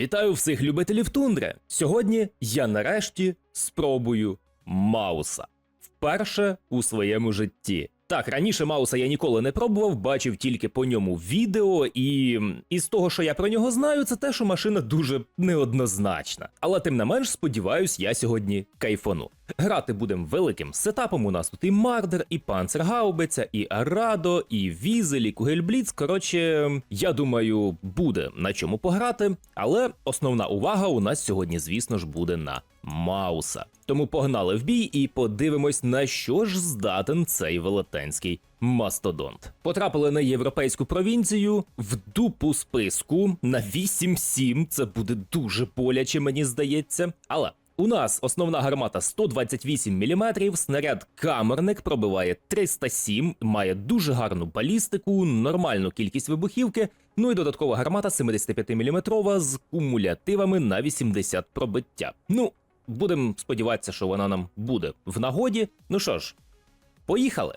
Вітаю всіх любителів тундри. Сьогодні я нарешті спробую Мауса. Вперше у своєму житті. Так, раніше Мауса я ніколи не пробував, бачив тільки по ньому відео, і із того, що я про нього знаю, це те, що машина дуже неоднозначна. Але тим не менш, сподіваюсь, я сьогодні кайфану. Грати будемо великим сетапом. У нас тут і Мардер, і Панцергаубиця, і Арадо, і Візель, і Кугельбліц. Коротше, я думаю, буде на чому пограти, але основна увага у нас сьогодні, звісно ж, буде на Мауса. Тому погнали в бій і подивимось, на що ж здатен цей велетенський мастодонт. Потрапили на європейську провінцію в дупу списку на 8-7. Це буде дуже боляче, мені здається. Але у нас основна гармата 128 мм, снаряд камерник пробиває 307, має дуже гарну балістику, нормальну кількість вибухівки. Ну і додаткова гармата 75 мм з кумулятивами на 80 пробиття. Ну, будемо сподіватися, що вона нам буде в нагоді. Ну що ж, поїхали.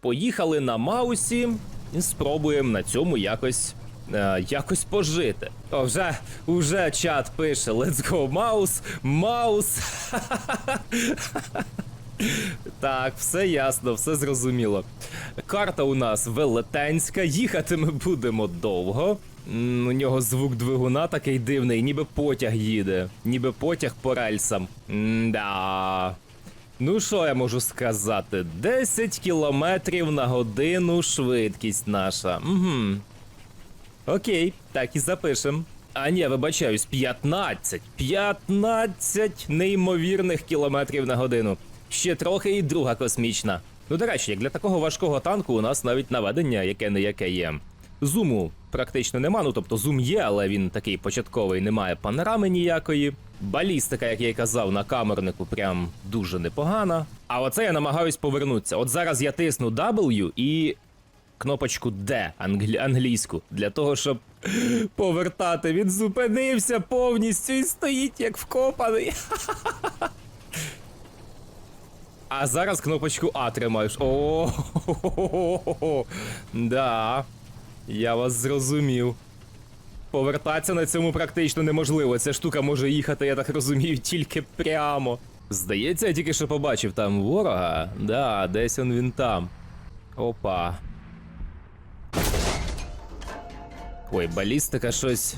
Поїхали на Маусі і спробуємо на цьому якось. е, якось пожити. О, вже, вже чат пише: Let's go, Маус, Маус. Так, все ясно, все зрозуміло. Карта у нас велетенська, їхати ми будемо довго. У нього звук двигуна такий дивний, ніби потяг їде, ніби потяг по рельсам. Да. Ну, що я можу сказати? 10 кілометрів на годину швидкість наша. Угу. Окей, так і запишем. А ні, вибачаюсь, 15. 15 неймовірних кілометрів на годину. Ще трохи і друга космічна. Ну, до речі, як для такого важкого танку у нас навіть наведення яке не яке є. Зуму практично нема, ну тобто зум є, але він такий початковий, немає панорами ніякої. Балістика, як я й казав, на камернику прям дуже непогана. А оце я намагаюсь повернутися. От зараз я тисну W і кнопочку D англі- англійську для того, щоб повертати. Він зупинився повністю і стоїть як вкопаний. А зараз кнопочку А тримаєш. О, да. Я вас зрозумів. Повертатися на цьому практично неможливо. Ця штука може їхати, я так розумію, тільки прямо. Здається, я тільки що побачив там ворога. Да, десь он він там. Опа. Ой, балістика щось.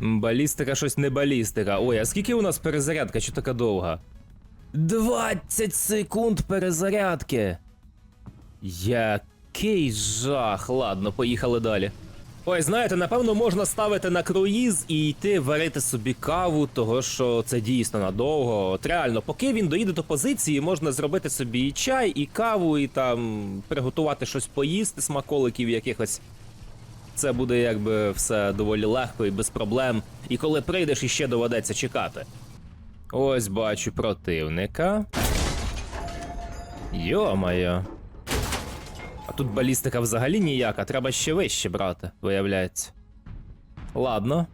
Балістика щось не балістика. Ой, а скільки у нас перезарядка? Що така довга? 20 секунд перезарядки. Який жах. Ладно, поїхали далі. Ой, знаєте, напевно, можна ставити на круїз і йти варити собі каву, того що це дійсно надовго. От реально, поки він доїде до позиції, можна зробити собі і чай, і каву, і там приготувати щось поїсти, смаколиків якихось. Це буде якби все доволі легко і без проблем. І коли прийдеш, іще доведеться чекати. Ось бачу противника. Йо-моє. А тут балістика взагалі ніяка, треба ще вище брати, виявляється. Ладно.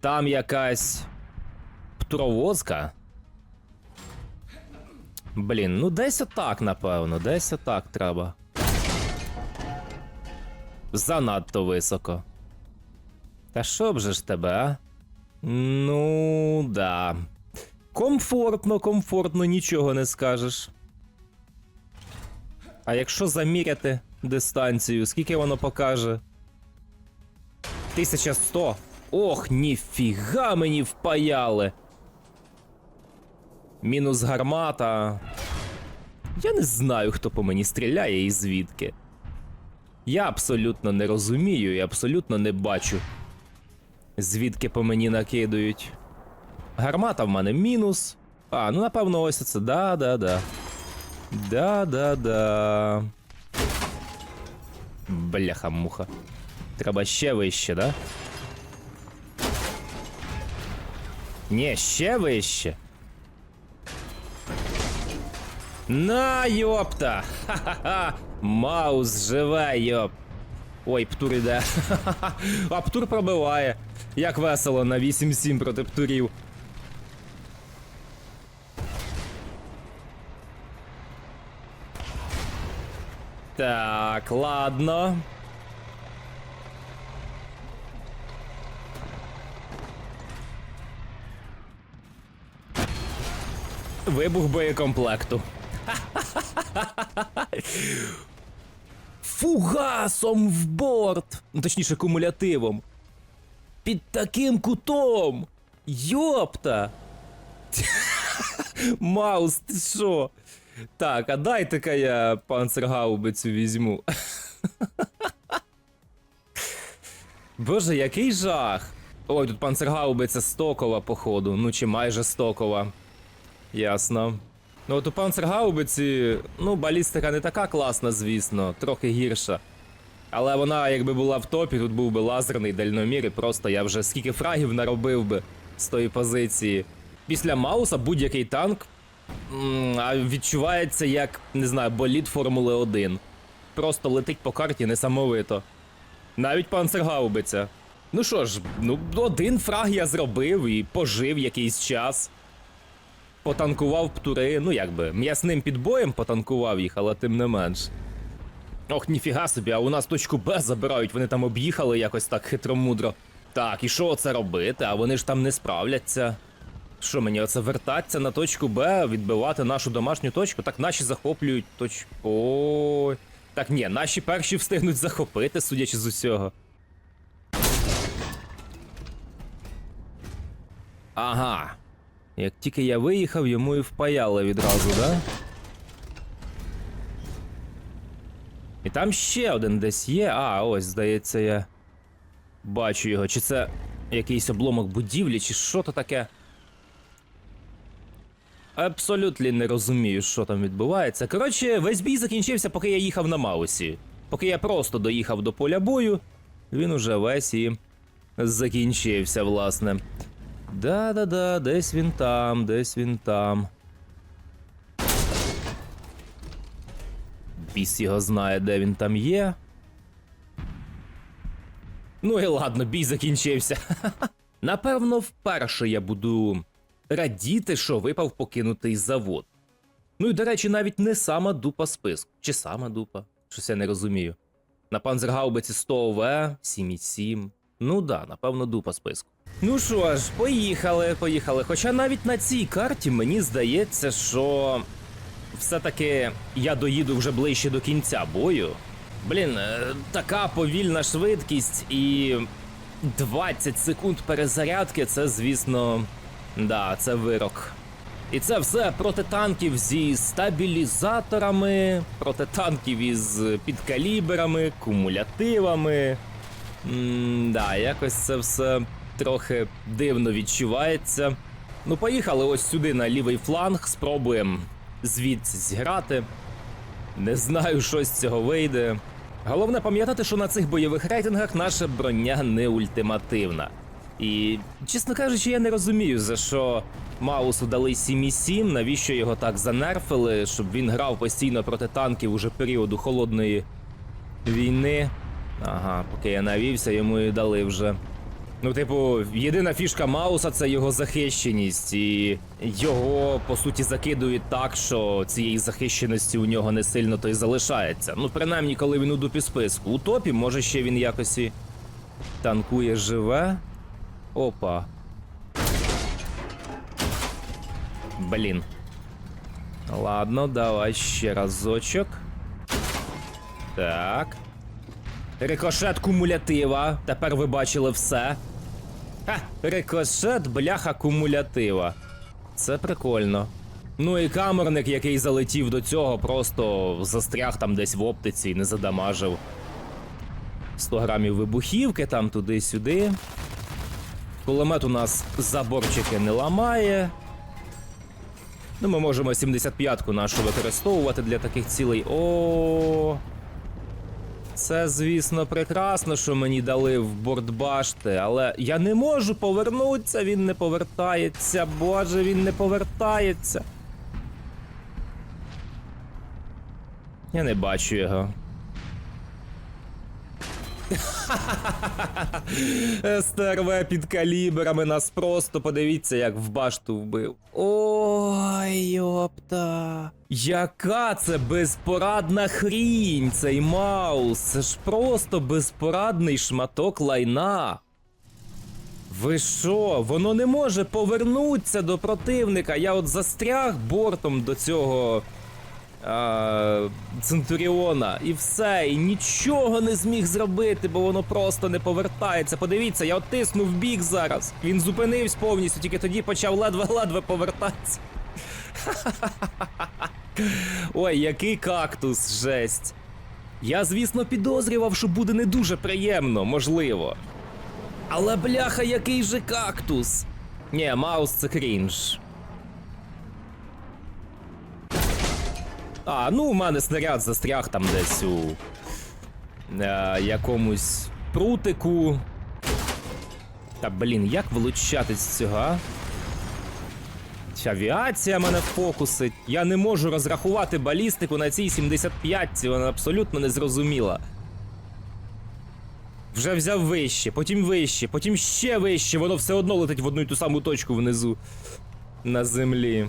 Там якась птровозка. Блін, ну десь отак, напевно, десь отак треба. Занадто високо. Та що б же ж тебе, а? Ну, да. Комфортно, комфортно, нічого не скажеш. А якщо заміряти дистанцію, скільки воно покаже? 1100. Ох, ніфіга мені впаяли. Мінус гармата. Я не знаю, хто по мені стріляє і звідки. Я абсолютно не розумію і абсолютно не бачу, звідки по мені накидують. Гармата в мене мінус. А, ну напевно, ось це. Да-да-да. Да-да-да. Бляха-муха. Треба ще вище, да? Ні, ще вище. На, йопта! Ха-ха-ха! Маус живе, йоп. Ой, птур іде. А птур пробиває. Як весело на 8-7 проти птурів. Так, ладно. Вибух боєкомплекту. Фугасом в борт! Ну, точніше, кумулятивом. Під таким кутом. Йопта! Маус, ти що? Так, а дайте-ка я панцергаубицю візьму. Боже, який жах! Ой, тут панцергаубиця стокова, походу. Ну чи майже стокова. Ясно. Ну от у панцергаубиці, ну, балістика не така класна, звісно, трохи гірша. Але вона, якби була в топі, тут був би лазерний дальномір, і просто я вже скільки фрагів наробив би з тої позиції. Після Мауса будь-який танк відчувається як, не знаю, болід Формули 1. Просто летить по карті несамовито. Навіть панцергаубиця. Ну що ж, ну один фраг я зробив і пожив якийсь час. Потанкував птури, ну якби, м'ясним підбоєм потанкував їх, але тим не менш. Ох, ніфіга собі, а у нас точку Б забирають, вони там об'їхали якось так хитромудро. Так, і що це робити? А вони ж там не справляться. Що мені оце вертатися на точку Б, відбивати нашу домашню точку? Так наші захоплюють точку. Так ні, наші перші встигнуть захопити, судячи з усього. Ага. Як тільки я виїхав, йому і впаяли відразу, да? І там ще один десь є. А, ось, здається, я бачу його. Чи це якийсь обломок будівлі, чи що то таке? Абсолютно не розумію, що там відбувається. Коротше, весь бій закінчився, поки я їхав на Маусі. Поки я просто доїхав до поля бою, він уже весь і закінчився, власне. Да-да-да, десь він там, десь він там. Біс його знає, де він там є. Ну і ладно, бій закінчився. Напевно, вперше я буду радіти, що випав покинутий завод. Ну і, до речі, навіть не сама дупа списку. Чи сама дупа? Щось я не розумію. На панзергаубиці 100 ОВ, 7,7. Ну да, напевно, дупа списку. Ну що ж, поїхали, поїхали. Хоча навіть на цій карті мені здається, що все-таки я доїду вже ближче до кінця бою. Блін, е, така повільна швидкість і 20 секунд перезарядки це, звісно, да, це вирок. І це все проти танків зі стабілізаторами, проти танків із підкаліберами, кумулятивами. м да, якось це все трохи дивно відчувається. Ну, поїхали ось сюди на лівий фланг, спробуємо звідси зіграти. Не знаю, що з цього вийде. Головне пам'ятати, що на цих бойових рейтингах наша броня не ультимативна. І, чесно кажучи, я не розумію, за що Маусу дали 7,7, навіщо його так занерфили, щоб він грав постійно проти танків уже періоду холодної війни. Ага, поки я навівся, йому і дали вже. Ну, типу, єдина фішка Мауса це його захищеність, і його по суті закидують так, що цієї захищеності у нього не сильно то й залишається. Ну, принаймні, коли він у дупі списку. У топі, може, ще він якось і танкує живе. Опа. Блін. Ладно, давай ще разочок. Так. Рикошет кумулятива. Тепер ви бачили все. Ха, рикошет, бляха кумулятива. Це прикольно. Ну і камерник, який залетів до цього, просто застряг там десь в оптиці і не задамажив. 100 грамів вибухівки, там туди-сюди. Кулемет у нас заборчики не ламає. Ну, ми можемо 75-ку нашу використовувати для таких цілей. О. Це, звісно, прекрасно, що мені дали в бортбашти, але я не можу повернутися, він не повертається. Боже, він не повертається. Я не бачу його. СТРВ під калібрами нас просто подивіться, як в башту вбив. Ой, йопта. Яка це безпорадна хрінь, цей маус. Це ж просто безпорадний шматок лайна. Ви що? Воно не може повернутися до противника. Я от застряг бортом до цього Центуріона і все, і нічого не зміг зробити, бо воно просто не повертається. Подивіться, я от тисну в бік зараз. Він зупинився повністю, тільки тоді почав ледве-ледве повертатися. Ой, який кактус, жесть. Я, звісно, підозрював, що буде не дуже приємно, можливо. Але бляха, який же кактус. Ні, Маус це крінж. А, ну у мене снаряд застряг там десь у е, якомусь прутику. Та блін, як влучати з цього? Ця авіація мене фокусить. Я не можу розрахувати балістику на цій 75-ці, вона абсолютно не зрозуміла. Вже взяв вище, потім вище, потім ще вище, воно все одно летить в одну й ту саму точку внизу на землі.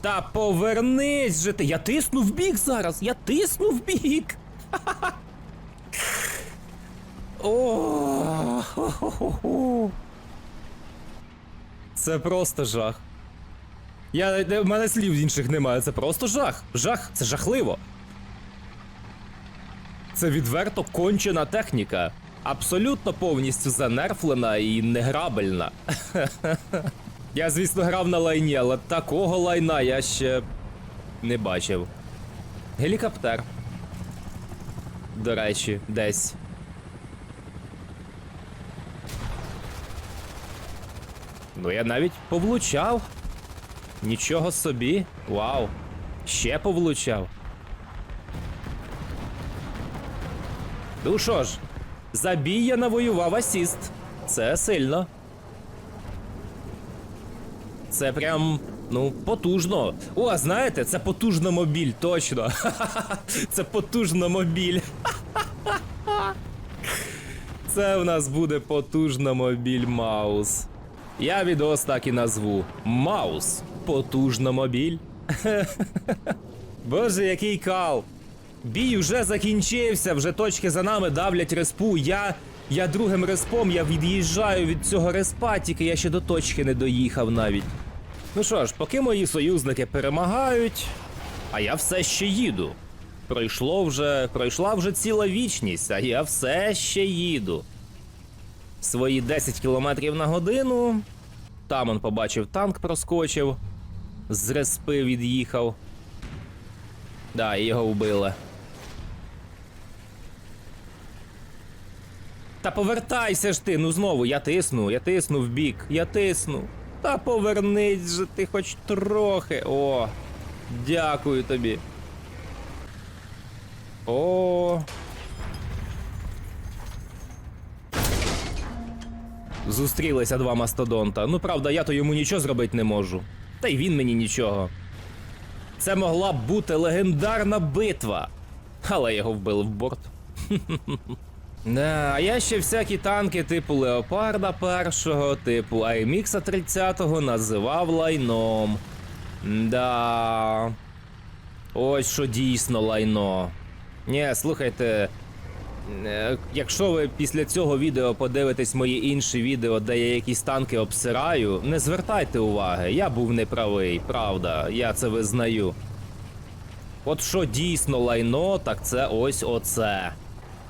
Та повернись же ти. Я тисну в бік зараз. Я тисну в бік. О. Це просто жах. Я, в мене слів інших немає. Це просто жах. Жах, це жахливо. Це відверто кончена техніка. Абсолютно повністю занерфлена і неграбельна. Я, звісно, грав на лайні, але такого лайна я ще не бачив. Гелікоптер. До речі, десь. Ну, я навіть повлучав. Нічого собі. Вау. Ще повлучав. Ну що ж, забій я навоював асіст. Це сильно. Це прям, ну, потужно. О, знаєте, це потужно мобіль, точно. Це потужно мобіль. Це в нас буде потужно мобіль Маус. Я відос так і назву. Маус. Потужно мобіль. Боже, який кал. Бій уже закінчився, вже точки за нами давлять респу. Я. Я другим респом я від'їжджаю від цього респа, тільки я ще до точки не доїхав навіть. Ну що ж, поки мої союзники перемагають, а я все ще їду. Пройшло вже, пройшла вже ціла вічність, а я все ще їду. Свої 10 км на годину. Там он побачив танк проскочив. З респи від'їхав. Да, і його вбили. Та повертайся ж ти, ну знову, я тисну, я тисну в бік, я тисну. Та повернись же ти хоч трохи. О, дякую тобі. О. Зустрілися два мастодонта. Ну правда, я то йому нічого зробити не можу. Та й він мені нічого. Це могла б бути легендарна битва. Але його вбили в борт. Да, а я ще всякі танки типу Леопарда першого, типу АМХ 30 називав лайном. Да. Ось що дійсно лайно. Ні, слухайте. е, Якщо ви після цього відео подивитесь мої інші відео, де я якісь танки обсираю, не звертайте уваги, я був неправий, правда, я це визнаю. От що дійсно лайно, так це ось оце.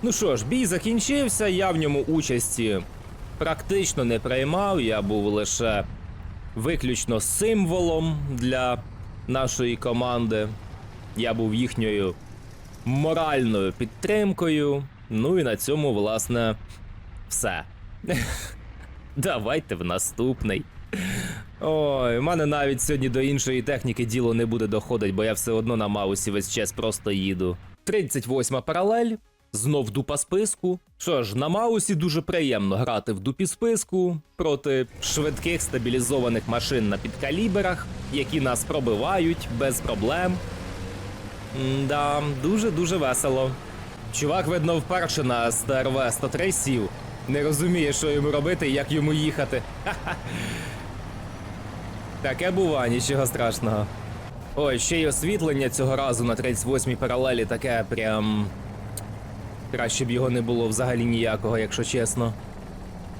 Ну що ж, бій закінчився, я в ньому участі практично не приймав, я був лише виключно символом для нашої команди. Я був їхньою моральною підтримкою. Ну і на цьому, власне, все. Давайте в наступний. Ой, у мене навіть сьогодні до іншої техніки діло не буде доходить, бо я все одно на маусі весь час просто їду. 38 паралель. Знов дупа списку. Що ж, на маусі дуже приємно грати в дупі списку проти швидких стабілізованих машин на підкаліберах, які нас пробивають без проблем. Да, дуже-дуже весело. Чувак, видно, вперше на СТРВ 103 сів. Не розуміє, що йому робити і як йому їхати. Ха-ха. Таке бува, нічого страшного. Ой, ще й освітлення цього разу на 38-й паралелі таке прям. Краще б його не було взагалі ніякого, якщо чесно.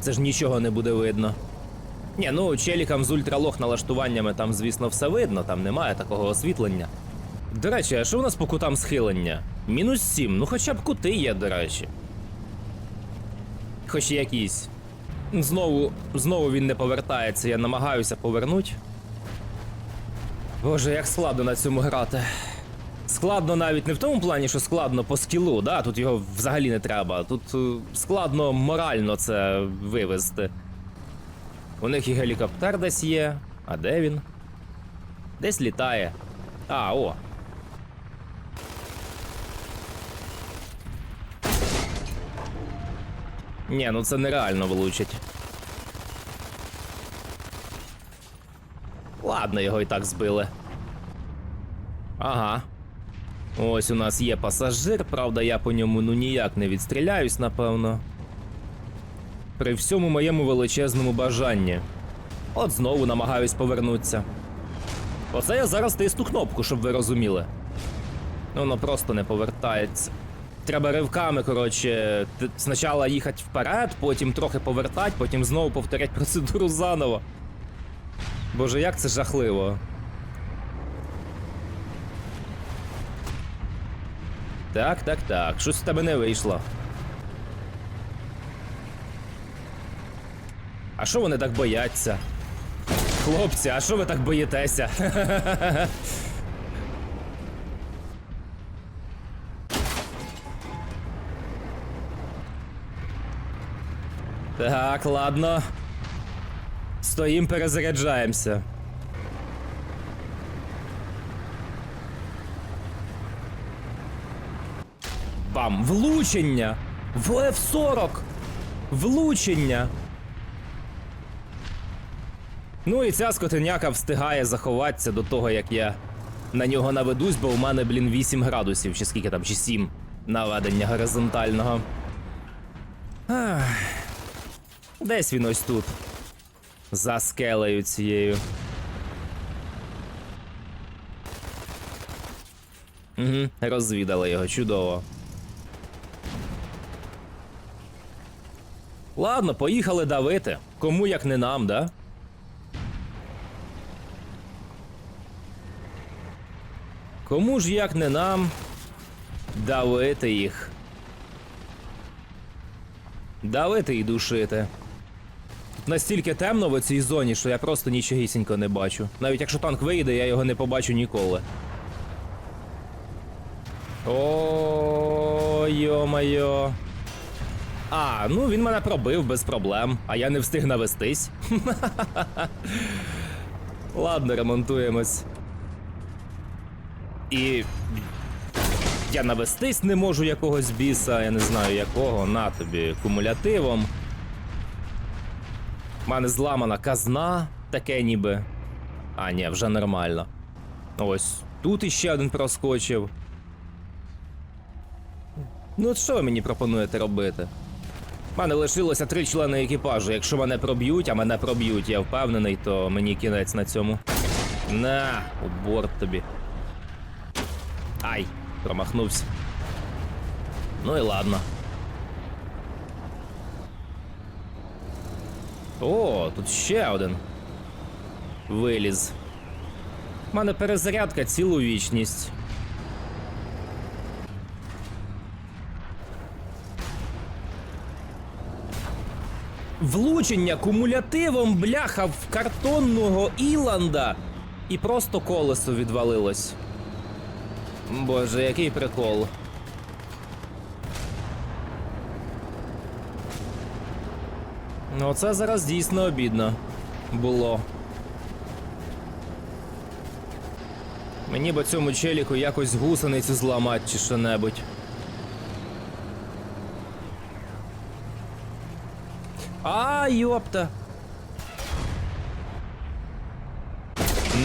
Це ж нічого не буде видно. Ні, ну челікам з ультралох налаштуваннями там, звісно, все видно, там немає такого освітлення. До речі, а що у нас по кутам схилення? Мінус 7, ну хоча б кути є, до речі. Хоч якісь. Знову, знову він не повертається, я намагаюся повернуть. Боже, як складно на цьому грати. Складно навіть не в тому плані, що складно по скілу, да? тут його взагалі не треба. Тут е, складно морально це вивезти. У них і гелікоптер десь є. А де він? Десь літає. А, о. Ні, ну це нереально влучить. Ладно, його і так збили. Ага. Ось у нас є пасажир, правда, я по ньому ну ніяк не відстріляюсь, напевно. При всьому моєму величезному бажанні. От знову намагаюсь повернутися. Оце я зараз тисну кнопку, щоб ви розуміли. Воно просто не повертається. Треба ривками, коротше, спочатку їхати вперед, потім трохи повертати, потім знову повторять процедуру заново. Боже, як це жахливо. Так, так, так. Щось в тебе не вийшло. А що вони так бояться? Хлопці, а що ви так боїтеся? Так, ладно. Стоїм, перезаряджаємося. Бам! Влучення! В F40! Влучення! Ну і ця скотиняка встигає заховатися до того, як я на нього наведусь, бо у мене, блін, 8 градусів, чи скільки там, чи 7 наведення горизонтального. Ах. Десь він ось тут. За скелею цією. Угу, розвідали його, чудово. Ладно, поїхали давити. Кому як не нам, да? Кому ж як не нам давити їх? Давити і душити. Тут настільки темно в цій зоні, що я просто нічогісінько не бачу. Навіть якщо танк вийде, я його не побачу ніколи. О, йо-моє. А, ну він мене пробив без проблем, а я не встиг навестись. Ладно, ремонтуємось. І. Я навестись не можу якогось біса, я не знаю якого. На тобі кумулятивом. У мене зламана казна, таке ніби. А, ні, вже нормально. Ось тут іще один проскочив. Ну, от що ви мені пропонуєте робити? Мене лишилося три члени екіпажу. Якщо мене проб'ють, а мене проб'ють, я впевнений, то мені кінець на цьому. На, у борт тобі. Ай, промахнувся. Ну і ладно. О, тут ще один. Виліз. У мене перезарядка цілу вічність. Влучення кумулятивом бляха в картонного Іланда. І просто колесо відвалилось. Боже, який прикол. Ну, це зараз дійсно обідно було. Мені б цьому челіку якось гусеницю зламати чи що-небудь. А, йопта.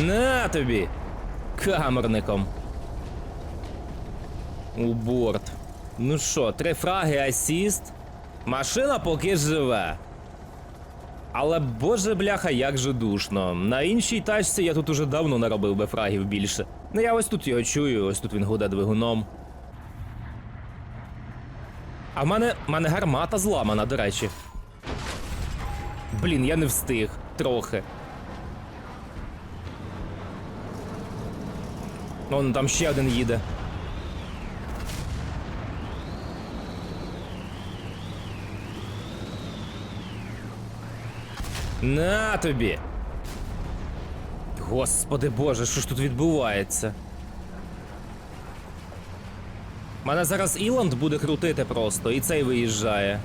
На тобі. Камерником. У борт. Ну що, три фраги асіст. Машина поки живе. Але боже бляха, як же душно. На іншій тачці я тут уже давно наробив би фрагів більше. Ну я ось тут його чую, ось тут він гуде двигуном. А в мене, в мене гармата зламана, до речі. Блін, я не встиг трохи. Вон там ще один їде. На тобі. Господи боже, що ж тут відбувається? Мене зараз Іланд буде крутити просто, і цей виїжджає.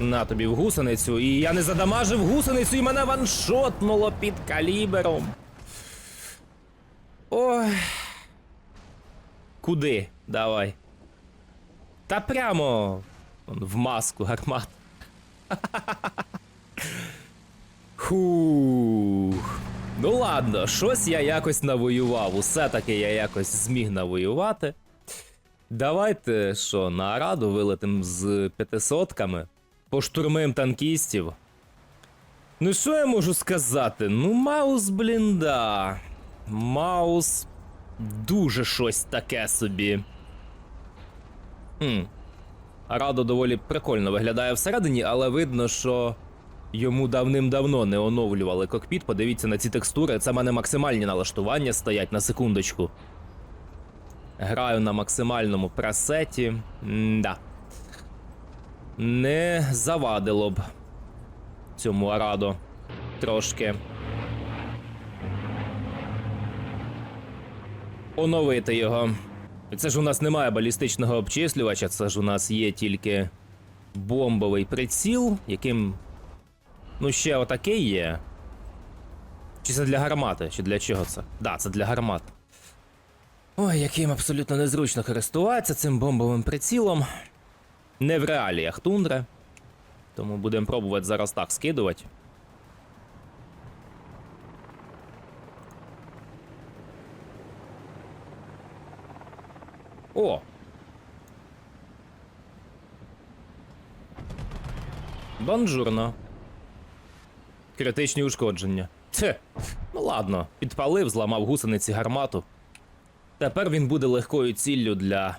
На тобі в гусеницю, і я не задамажив гусеницю, і мене ваншотнуло під калібером. Ой. Куди? Давай. Та прямо вон, в маску гармат. Хух. Ну ладно, щось я якось навоював. Усе-таки я якось зміг навоювати. Давайте що, на Араду вилетим з п'ятисотками, поштурмим танкістів. Ну, що я можу сказати? Ну, Маус, блін, да. Маус дуже щось таке собі. Хм. Арадо доволі прикольно виглядає всередині, але видно, що йому давним-давно не оновлювали кокпіт. Подивіться на ці текстури. Це в мене максимальні налаштування стоять на секундочку. Граю на максимальному пресеті. М-да. Не завадило б цьому Арадо трошки. Оновити його. Це ж у нас немає балістичного обчислювача, це ж у нас є тільки бомбовий приціл, яким. Ну, ще отакий є. Чи це для гармати? Чи для чого це? Да, це для гармат. Ой, яким абсолютно незручно користуватися цим бомбовим прицілом. Не в реаліях тундри. Тому будемо пробувати зараз так скидувати. О! Бонжурно. Критичні ушкодження. Тьфе. Ну ладно, підпалив, зламав гусениці гармату. Тепер він буде легкою ціллю для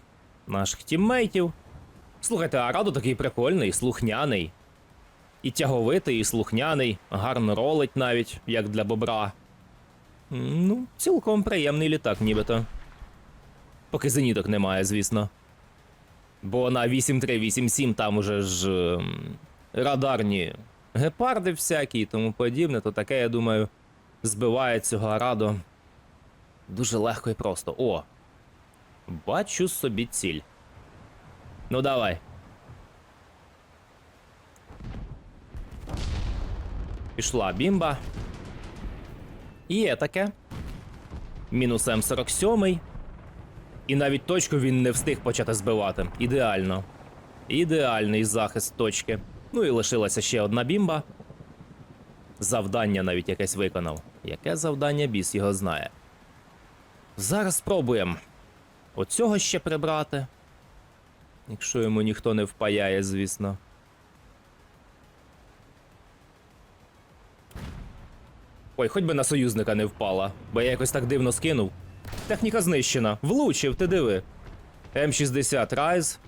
наших тіммейтів. Слухайте, а Радо такий прикольний, слухняний. І тяговитий, і слухняний, гарно ролить навіть, як для бобра. Ну, цілком приємний літак, нібито. Поки зеніток немає, звісно. Бо на 8.3-8.7 там уже ж ем, радарні гепарди всякі і тому подібне, то таке, я думаю, збиває цього Арадо дуже легко і просто. О! Бачу собі ціль. Ну давай. Пішла бімба. Є таке. Мінус М47. І навіть точку він не встиг почати збивати. Ідеально. Ідеальний захист точки. Ну і лишилася ще одна бімба. Завдання навіть якесь виконав. Яке завдання біс його знає. Зараз спробуємо оцього ще прибрати. Якщо йому ніхто не впаяє, звісно. Ой, хоч би на союзника не впала, бо я якось так дивно скинув. Техніка знищена. Влучив, ти диви. М60 Райз.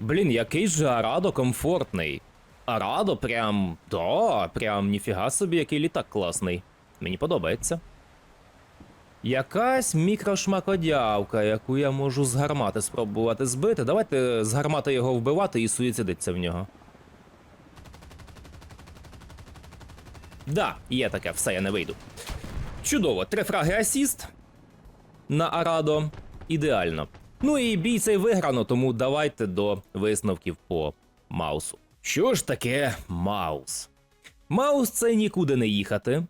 Блін, який же Арадо комфортний. Арадо прям. Да, прям ніфіга собі, який літак класний. Мені подобається. Якась мікрошмакодявка, яку я можу з гармати спробувати збити. Давайте з гармати його вбивати і суїцидиться в нього. Да, є таке, все, я не вийду. Чудово, три фраги асіст на Арадо. Ідеально. Ну і бій цей виграно, тому давайте до висновків по Маусу. Що ж таке Маус? Маус це нікуди не їхати.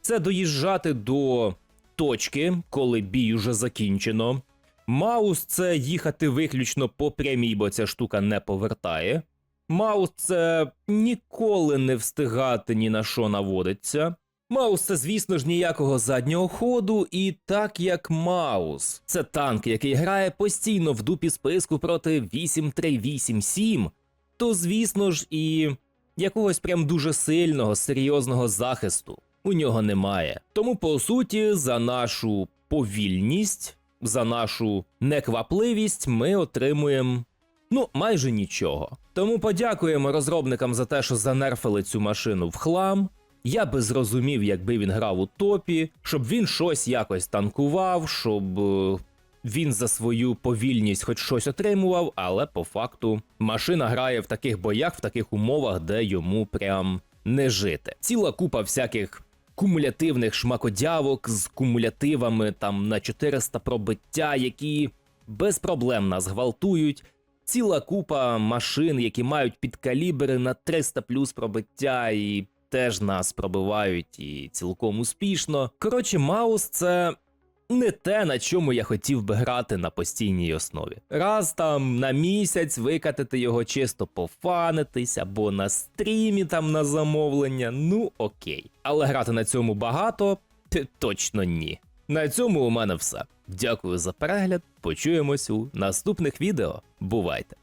Це доїжджати до точки, коли бій уже закінчено. Маус це їхати виключно по прямій, бо ця штука не повертає. Маус це ніколи не встигати ні на що наводиться. Маус це, звісно ж, ніякого заднього ходу, і так як Маус. Це танк, який грає постійно в дупі списку проти 8-3-8-7, то, звісно ж, і якогось прям дуже сильного, серйозного захисту у нього немає. Тому, по суті, за нашу повільність, за нашу неквапливість ми отримуємо Ну, майже нічого. Тому подякуємо розробникам за те, що занерфили цю машину в хлам. Я би зрозумів, якби він грав у топі, щоб він щось якось танкував, щоб е, він за свою повільність хоч щось отримував, але по факту машина грає в таких боях, в таких умовах, де йому прям не жити. Ціла купа всяких кумулятивних шмакодявок з кумулятивами там на 400 пробиття, які без проблем нас гвалтують. Ціла купа машин, які мають підкалібри на 300 плюс пробиття і теж нас пробивають і цілком успішно. Коротше, Маус це не те, на чому я хотів би грати на постійній основі. Раз там на місяць викатити його чисто пофанитись, або на стрімі там на замовлення, ну окей. Але грати на цьому багато точно ні. На цьому у мене все. Дякую за перегляд. Почуємось у наступних відео. Бувайте!